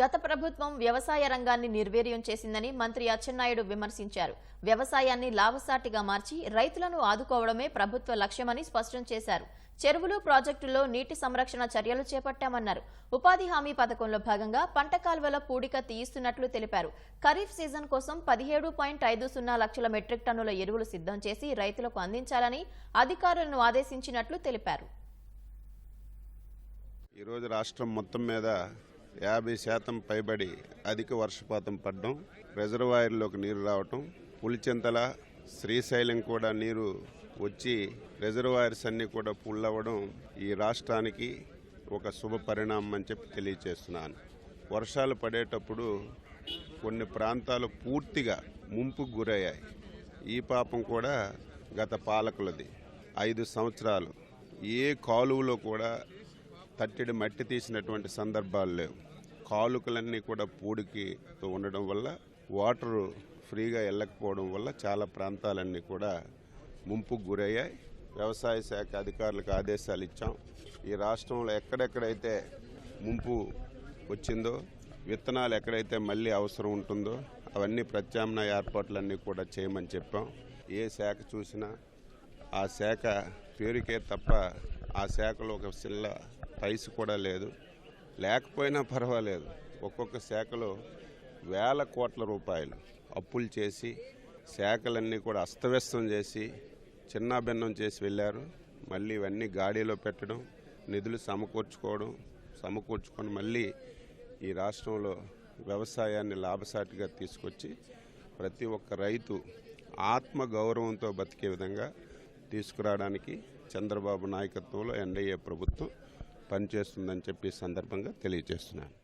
గత ప్రభుత్వం వ్యవసాయ రంగాన్ని నిర్వీర్యం చేసిందని మంత్రి అచ్చెన్నాయుడు విమర్శించారు. వ్యవసాయాన్ని లాభసాటిగా మార్చి రైతులను ఆదుకోవడమే ప్రభుత్వ లక్ష్యమని స్పష్టం చేశారు. చెరువులు ప్రాజెక్టుల్లో నీటి సంరక్షణ చర్యలు చేపట్టామన్నారు. ఉపాధి హామీ పథకంలో భాగంగా పంట కాల్వల పూడిక తీయిస్తున్నట్లు తెలిపారు. ఖరీఫ్ సీజన్ కోసం పదిహేడు పాయింట్ ఐదు సున్నా లక్షల మెట్రిక్ టన్నుల ఎరువులు సిద్ధం చేసి రైతులకు అందించాలని అధికారులను ఆదేశించినట్లు తెలిపారు. ఈరోజు రాష్ట్రం మొత్తం మీద యాభై శాతం పైబడి అధిక వర్షపాతం పడడం రిజర్వాయర్లోకి నీరు రావటం పులిచెంతల శ్రీశైలం కూడా నీరు వచ్చి రిజర్వాయర్స్ అన్నీ కూడా పుల్లవ్వడం ఈ రాష్ట్రానికి ఒక శుభ పరిణామం అని చెప్పి తెలియచేస్తున్నాను. వర్షాలు పడేటప్పుడు కొన్ని ప్రాంతాలు పూర్తిగా ముంపుకు గురయ్యాయి. ఈ పాపం కూడా గత పాలకులది. ఐదు సంవత్సరాలు ఏ కాలువలో కూడా తట్టెడి మట్టి తీసినటువంటి సందర్భాలు లేవు. కాలుకలన్నీ కూడా పూడికితో ఉండడం వల్ల వాటరు ఫ్రీగా వెళ్ళకపోవడం వల్ల చాలా ప్రాంతాలన్నీ కూడా ముంపుకు గురయ్యాయి. వ్యవసాయ శాఖ అధికారులకు ఆదేశాలు ఇచ్చాం. ఈ రాష్ట్రంలో ఎక్కడెక్కడైతే ముంపు వచ్చిందో విత్తనాలు ఎక్కడైతే మళ్ళీ అవసరం ఉంటుందో అవన్నీ ప్రత్యామ్నాయ ఏర్పాట్లన్నీ కూడా చేయమని చెప్పాం. ఏ శాఖ చూసినా ఆ శాఖ పేరుకే తప్ప ఆ శాఖలో ఒక చిల్ల పైసు కూడా లేదు. లేకపోయినా పర్వాలేదు. ఒక్కొక్క శాఖలో వేల కోట్ల రూపాయలు అప్పులు చేసి శాఖలన్నీ కూడా అస్తవ్యస్తం చేసి చిన్నాభిన్నం చేసి వెళ్ళారు. మళ్ళీ ఇవన్నీ గాడిలో పెట్టడం నిధులు సమకూర్చుకోవడం సమకూర్చుకొని మళ్ళీ ఈ రాష్ట్రంలో వ్యవసాయాన్ని లాభసాటిగా తీసుకొచ్చి ప్రతి ఒక్క రైతు ఆత్మ గౌరవంతో బతికే విధంగా తీసుకురావడానికి చంద్రబాబు నాయకత్వంలో ఎన్డీఏ ప్రభుత్వం పనిచేస్తుందని చెప్పి సందర్భంగా తెలియజేస్తున్నాను.